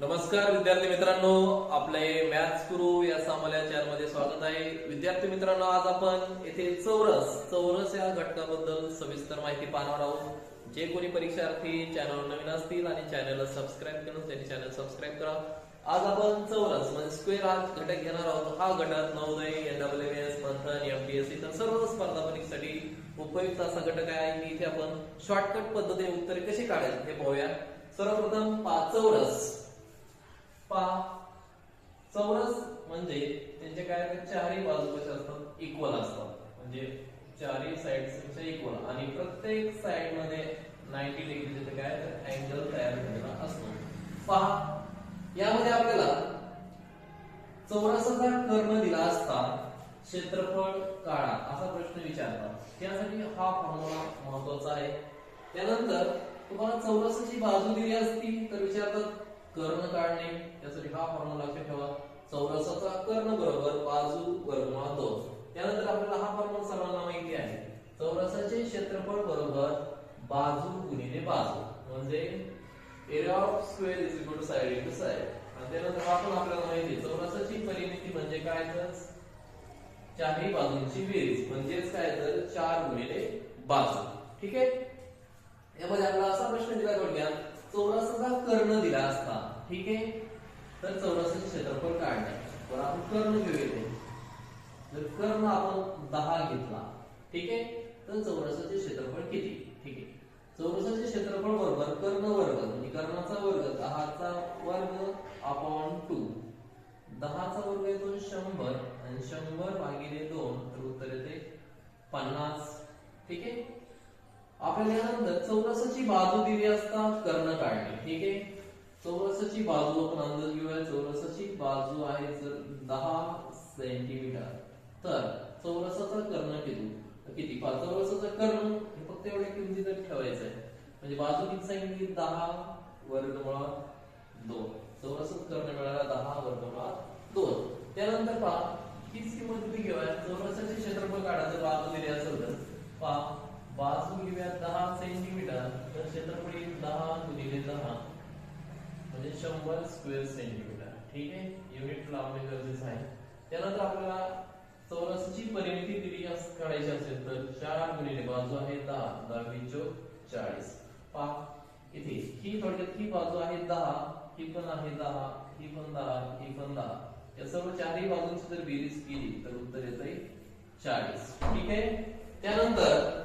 नमस्कार विद्यार्थी मित्रांनो आपले मॅथ्स गुरु या सामान्य चॅनलमध्ये स्वागत आहे. विद्यार्थी मित्रांनो आज आपण येथे चौरस चौरस या घटकाबद्दल सविस्तर माहिती पाहणार आहोत. जे कोणी परीक्षार्थी चॅनल नवीन असतील आणि चॅनलला सबस्क्राईब करून त्यांनी चॅनल सबस्क्राईब करा. आज आपण चौरस म्हणजे स्क्वेअर हा घटक घेणार आहोत. हा घटक नवोदय एनडब्ल्यूएस मंथन एमपीएससी तर सर्व स्पर्धा परीक्षेसाठी उपयुक्त असा घटक आहे. आणि इथे आपण शॉर्टकट पद्धतीने उत्तरे कशी काढायची हे पाहूया. सर्वप्रथम चौरस. पहा चौरस म्हणजे त्यांचे काय चारही बाजू कशा असतात इक्वल असतात. म्हणजे चारही साइड इक्वल आणि प्रत्येक साइडमध्ये नाईन्टी डिग्री काय तर अँगल तयार झालेला असतो. पहा. यामध्ये आपल्याला चौरसाचा कर्ण दिला असता क्षेत्रफळ काढा असा प्रश्न विचारतात त्यासाठी हा फॉर्म्युला महत्त्वाचा आहे. त्यानंतर तुम्हाला चौरसाची बाजू दिली असती तर विचारतात कर्ण काढणे त्यासाठी हा फॉर्म्युला लक्षात ठेवा. चौरसाचा कर्ण बरोबर बाजू वर्गमुळात दोन. त्यानंतर आपल्याला हा फॉर्म्युला सर्वांना माहिती आहे. चौरसाचे क्षेत्रफळ बरोबर बाजू गुणिले बाजू. म्हणजे area of square is equal to side into side आणि त्यानंतर हा पण आपल्याला माहिती आहे. चौरसाची परिमिती म्हणजे काय तर? चारही बाजूंची बेरीज. म्हणजेच काय तर? चार गुणिले बाजू. ठीक आहे? यामध्ये आपला असा प्रश्न दिला थोडक्यात चौरसाचा कर्ण दिला असता ठीक आहे? तर चौरसाचे क्षेत्रफळ काढणे. तर आपण कर्ण घेऊ जर कर्ण आपण दहा घेतला ठीक आहे? तर चौरसाचे क्षेत्रफळ किती? ठीक आहे. चौरसाचे क्षेत्रफळ बरोबर कर्ण वर्ग म्हणजे कर्णाचा वर्ग दहाचा वर्ग अपॉन टू दहाचा वर्ग येतो शंभर आणि शंभर भागिले दोन तर उत्तर येते पन्नास. ठीक आहे? आपल्याला यानंतर चौरसाची बाजू दिली असता कर्ण काढणे. ठीक आहे? चौरसाची बाजू आपण अंदाज घेऊया. चौरसाची बाजू आहे जर दहा सेंटीमीटर तर चौरसाचा कर्ण किती? किती? पाच चौरसाचा कर्ण हे फक्त एवढ्या किमती तर ठेवायचं आहे. म्हणजे बाजू किती सांगितली? दहा वर्गमुळात दोन. चौरसाचा कर्ण मिळाला दहा वर्गमुळात दोन. त्यानंतर पहा हीच किंमत किती घेऊया? चौरसाचे क्षेत्रफळ काढायचं बाजू दिली असेल तर. पहा बाजू घेऊया दहा सेंटीमीटर तर क्षेत्रफळ येईल दहा गुणिले दहा म्हणजे शंभर स्क्वेअर सेंटीमीटर. ठीक आहे? युनिट लावणे गरजेचं आहे. त्यानंतर आपल्याला चौरसची परिमिती दिली काढायची असेल तर चार गुणिले बाजू आहे दहा दहावी चौक चाळीस. पहा इथे ही थोडक्यात ही बाजू आहे दहा ही पण आहे दहा ही पण दहा ही पण दहा. या सर्व चारही बाजूंची जर बेरीज केली तर उत्तर येत आहे चाळीस. ठीक आहे? त्यानंतर